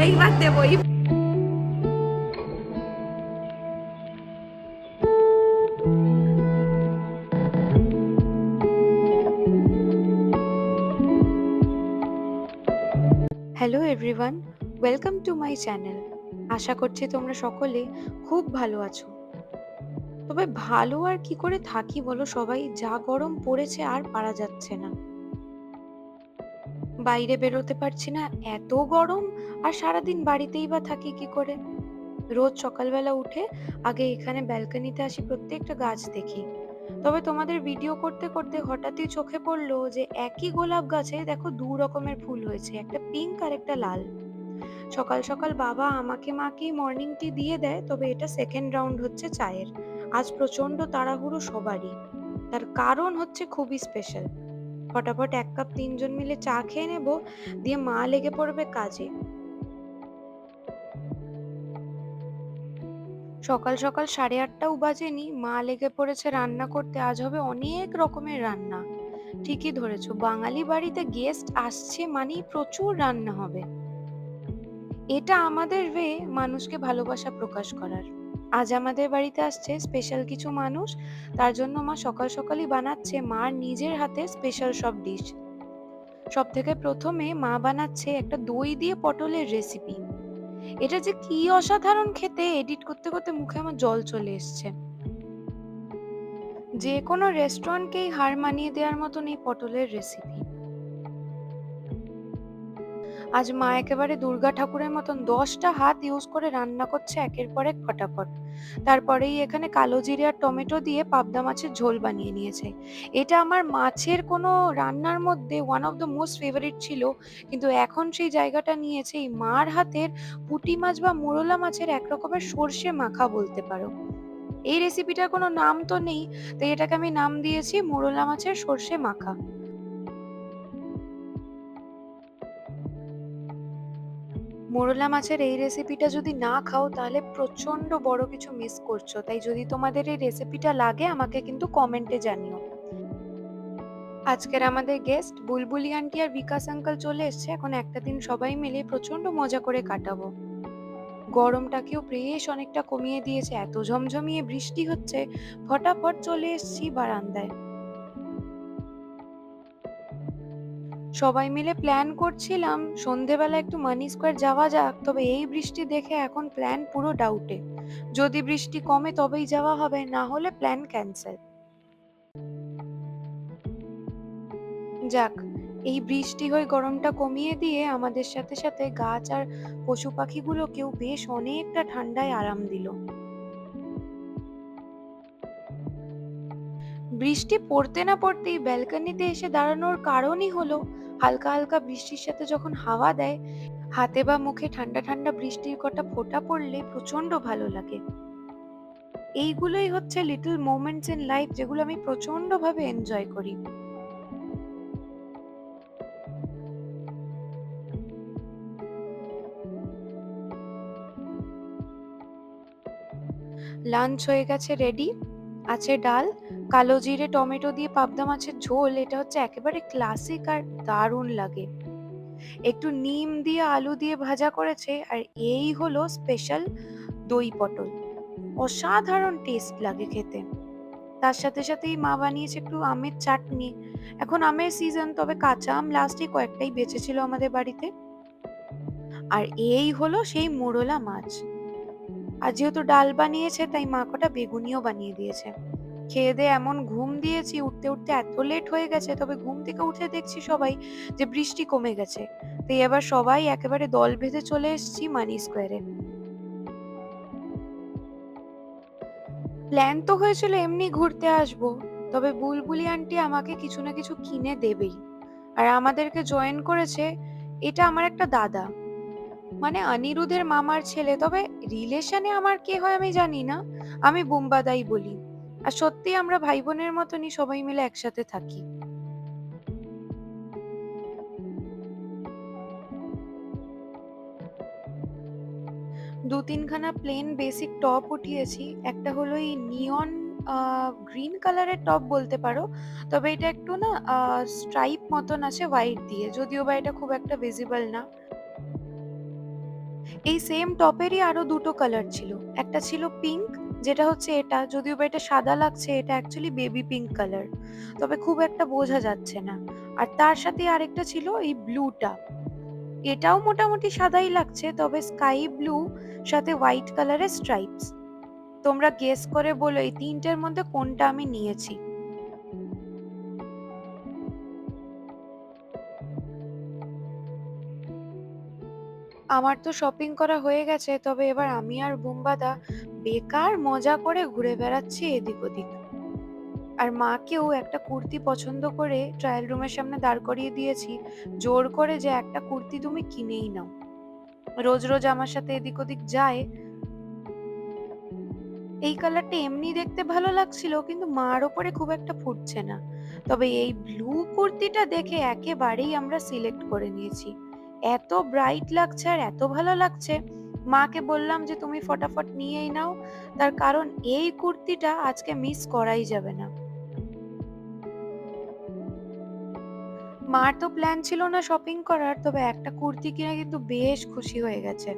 Hello everyone welcome to my channel আশা করছি তোমরা সকলে খুব ভালো আছো। তবে ভালো আর কি করে থাকি বলো সবাই? যা গরম পড়েছে আর পারা যাচ্ছে না। বাইরে বেরোতে পারছি না, এত গরম আর সারাদিন বাড়িতেই বা থাকি কি করে? রোজ সকালবেলা উঠে আগে এখানে ব্যালকনিতে আসি, প্রত্যেকটা গাছ দেখি। তবে তোমাদের ভিডিও করতে করতে হঠাৎই চোখে পড়ল যে একই গোলাপ গাছে দেখো দু রকমের ফুল হয়েছে, একটা পিঙ্ক আর একটা লাল। সকাল সকাল বাবা আমাকে মাকে মর্নিং টি দিয়ে দেয়, তবে এটা সেকেন্ড রাউন্ড হচ্ছে চায়ের। আজ প্রচণ্ড তাড়াহুড়ো সবারই। তার কারণ হচ্ছে খুবই স্পেশাল ফটাফট এক কাপ তিনজন মিলে চা খেয়ে নেব, দিয়ে মা লেগে পড়বে কাজে। সকাল সকাল সাড়ে আটটাও বাজেনি, মা লেগে পড়েছে রান্না করতে। আজ হবে অনেক রকমের রান্না। ঠিকই ধরেছো, বাঙালি বাড়িতে গেস্ট আসছে মানেই প্রচুর রান্না হবে। এটা আমাদের ওয়ে মানুষকে ভালোবাসা প্রকাশ করার। আজ আমাদের বাড়িতে আসছে স্পেশাল কিছু মানুষ, তার জন্য মা সকাল সকালই বানাচ্ছে মার নিজের হাতে স্পেশাল সব ডিশ সব থেকে প্রথমে মা বানাচ্ছে একটা দই দিয়ে পটলের রেসিপি এটা যে কি অসাধারণ খেতে এডিট করতে করতে মুখে আমার জল চলে এসছে। যে কোনো রেস্টুরেন্টকেই হার মানিয়ে দেওয়ার মতন এই পটলের রেসিপি আজ মা একেবারে দুর্গা ঠাকুরের মতন দশটা হাত ইউজ করে রান্না করছে একের পর এক ফটাফট। তারপরেই এখানে কালো জিরে আর টমেটো দিয়ে পাবদা মাছের ঝোল বানিয়ে নিয়েছে। এটা আমার মাছের কোনো রান্নার মধ্যে one of the most favourite ছিল, কিন্তু এখন সেই জায়গাটা নিয়েছে এই মার হাতের পুঁটি মাছ বা মোরলা মাছের এক রকমের সর্ষে মাখা বলতে পারো। এই রেসিপিটার কোনো নাম তো নেই, তাই এটাকে আমি নাম দিয়েছি মোরলা মাছের সর্ষে মাখা। মোরলা মাছের এই রেসিপিটা যদি না খাও, তাহলে প্রচণ্ড বড় কিছু মিস করছ। তাই যদি তোমাদের এই রেসিপিটা লাগে, আমাকে কিন্তু কমেন্টে জানিও। আজকের আমাদের গেস্ট বুলবুলি আন্টি আর বিকাশ আঙ্কেল চলে এসছে। এখন একটা দিন সবাই মিলে প্রচণ্ড মজা করে কাটাবো। গরমটাকেও বেশ অনেকটা কমিয়ে দিয়েছে। এত ঝমঝমিয়ে বৃষ্টি হচ্ছে। ফটাফট চলে এসছি বারান্দায়। সবাই মিলে প্ল্যান করছিলাম, সন্ধেবেলা একটু মানি স্কোয়ার যাওয়া যাক, তবে এই বৃষ্টি দেখে এখন প্ল্যান পুরো ডাউটে যদি বৃষ্টি কমে তবেই যাওয়া হবে, না হলে প্ল্যান ক্যান্সেল যাক, এই বৃষ্টি হয়ে গরমটা কমিয়ে দিয়ে আমাদের সাথে সাথে গাছ আর পশু পাখিগুলোকেও বেশ অনেকটা ঠান্ডায় আরাম দিল। বৃষ্টি পড়তে না পড়তেই ব্যালকনিতে এসে দাঁড়ানোর কারণই হলো হালকা হালকা বৃষ্টির সাথে যখন হাওয়া দেয়, হাতে বা মুখে ঠান্ডা ঠান্ডা বৃষ্টির কটা ফোঁটা পড়লে প্রচণ্ড ভালো লাগে। এইগুলোই হচ্ছে লিটল মোমেন্টস ইন লাইফ যেগুলো আমি প্রচণ্ড ভাবে এনজয় করি। লাঞ্চ হয়ে গেছে রেডি আছে ডাল, কালো জিরে, টমেটো দিয়ে পাবদা মাছের ঝোল, এটা হচ্ছে একেবারে ক্লাসিক আর দারুণ লাগে। একটু নিম দিয়ে আলু দিয়ে ভাজা করেছে, আর এই হলো স্পেশাল দই পটল। অসাধারণ টেস্ট লাগে খেতে। তার সাথে সাথেই মা বানিয়েছে একটু আমের চাটনি। এখন আমের সিজন তবে কাঁচা আম লাস্টে কয়েকটাই বেঁচেছিল আমাদের বাড়িতে। আর এই হলো সেই মোরলা মাছ। আর যেহেতু ডাল বানিয়েছে, তাই মা কটা বেগুনিও বানিয়ে দিয়েছে। খেয়ে দিয়ে এমন ঘুম দিয়েছি, উঠতে উঠতে এত লেট হয়ে গেছে, তবে ঘুম থেকে উঠে দেখছি সবাই যে বৃষ্টি কমে গেছে। তাই এবার সবাই একেবারে দল বেঁধে চলে এসেছি মানি স্কোয়ারে। প্ল্যান তো হয়েছিল এমনি ঘুরতে আসব, তবে বুলবুলি আন্টি আমাকে কিছু না কিছু কিনে দেবেই। আর আমাদেরকে জয়েন করেছে, এটা আমার একটা দাদা। মানে অনিরুদ্ধের মামার ছেলে, তবে রিলেশনে আমার কে হয় আমি জানি না। আমি বুম্বাদাই বলি। আর সত্যি আমরা ভাই বোনের মতনই সবাই মিলে একসাথে থাকি। দু তিনখানা প্লেন বেসিক টপ উঠিয়েছি। একটা হলো এই নিয়ন গ্রিন কালারের টপ বলতে পারো। তবে এটা একটু না স্ট্রাইপ মতন আছে হোয়াইট দিয়ে। যদিও বা এটা খুব একটা ভিজিবল না। এই সেম টপেরই আরও দুটো কালার ছিল। একটা ছিল পিঙ্ক যেটা হচ্ছে এটা, যদিও বা এটা সাদা লাগছে, এটা অ্যাকচুয়ালি বেবি পিঙ্ক কালার তবে খুব একটা বোঝা যাচ্ছে না। আর তার সাথে আরেকটা ছিল এই ব্লুটা এটাও মোটামুটি সাদাই লাগছে, তবে স্কাই ব্লু সাথে হোয়াইট কালারের স্ট্রাইপস তোমরা গেস করে বলো, এই তিনটের মধ্যে কোনটা আমি নিয়েছি? আমার তো শপিং করা হয়ে গেছে, তবে এবার আমি আর বুম্বাদা বেকার মজা করে ঘুরে বেড়াচ্ছি এদিক ওদিক। আর মাকেও একটা কুর্তি পছন্দ করে ট্রায়াল রুমের সামনে দাঁড় করিয়ে দিয়েছি, জোর করে যে একটা কুর্তি তুমি কিনেই নাও। রোজ রোজ আমার সাথে এদিক ওদিক যায়। এই কালারটা এমনি দেখতে ভালো লাগছিল, কিন্তু মার ওপরে খুব একটা ফুটছে না। তবে এই ব্লু কুর্তিটা দেখে একেবারেই আমরা সিলেক্ট করে নিয়েছি। এত ব্রাইট লাগছে আর এত ভালো লাগছে। মাকে বললাম যে, তুমি ফটাফট নিয়েই নাও। তার কারণ এই কুর্তিটা আজকে মিস করাই যাবে না। মার তো প্ল্যান ছিল না শপিং করার, তবে একটা কুর্তি কিনে কিন্তু বেশ খুশি হয়ে গেছে।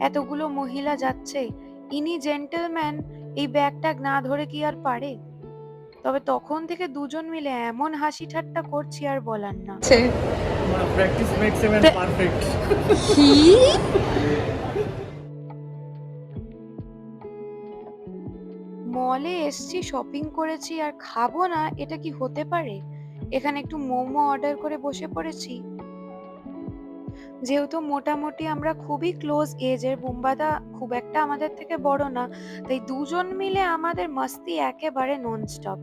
এতগুলো মহিলা যাচ্ছে। ইনি জেন্টলম্যান এই ব্যাগটা না ধরে কি আর পারে? তবে তখন থেকে দুজন মিলে এমন হাসি ঠাট্টা করছি আর বলার না। কি? মলে এসছি শপিং করেছি আর খাব না এটা কি হতে পারে? এখানে একটু মোমো অর্ডার করে বসে পড়েছি। যেহেতু মোটামুটি আমরা খুবই ক্লোজ এজের বুম্বাদা খুব একটা আমাদের থেকে বড় না, তাই দুজন মিলে আমাদের মস্তি একেবারে নন স্টপ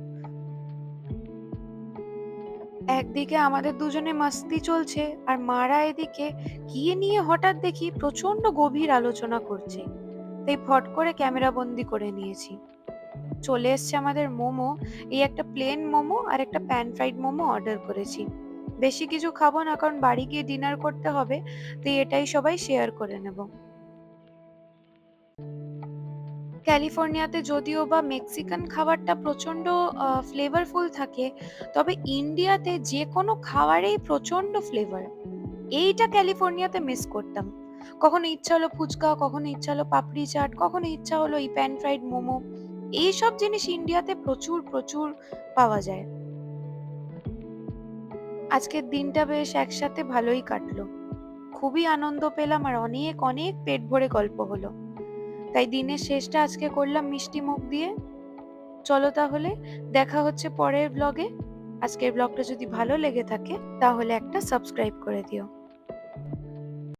একদিকে আমাদের দুজনে মাস্তি চলছে, আর মারা এদিকে কি নিয়ে হঠাৎ দেখি প্রচণ্ড গভীর আলোচনা করছে। তাই ফট করে ক্যামেরা বন্দি করে নিয়েছি। চলে এসছে আমাদের মোমো, এই একটা প্লেন মোমো আর একটা প্যান ফ্রাইড মোমো অর্ডার করেছি। বেশি কিছু খাব না, কারণ বাড়ি গিয়ে ডিনার করতে হবে, তো এটাই সবাই শেয়ার করে নেব। ক্যালিফোর্নিয়াতে যদিও বা মেক্সিকান খাবারটা প্রচণ্ড ফ্লেভারফুল থাকে, তবে ইন্ডিয়াতে যে কোনো খাবারেই প্রচণ্ড ফ্লেভার এইটা ক্যালিফোর্নিয়াতে মিস করতাম। কখনো ইচ্ছা হলো ফুচকা, কখনো ইচ্ছা হলো পাপড়ি চাট, কখনো ইচ্ছা হলো এই প্যান ফ্রাইড মোমো। এইসব জিনিস ইন্ডিয়াতে প্রচুর প্রচুর পাওয়া যায়। আজকের দিনটা বেশ একসাথে ভালোই কাটলো। খুবই আনন্দ পেলাম আর অনেক অনেক পেট ভরে গল্প হলো। তাই দিনের শেষটা আজকে করলাম মিষ্টি মুখ দিয়ে। চলো তাহলে, দেখা হচ্ছে পরের ব্লগে আজকের ব্লগটা যদি ভালো লেগে থাকে, তাহলে একটা সাবস্ক্রাইব করে দিও।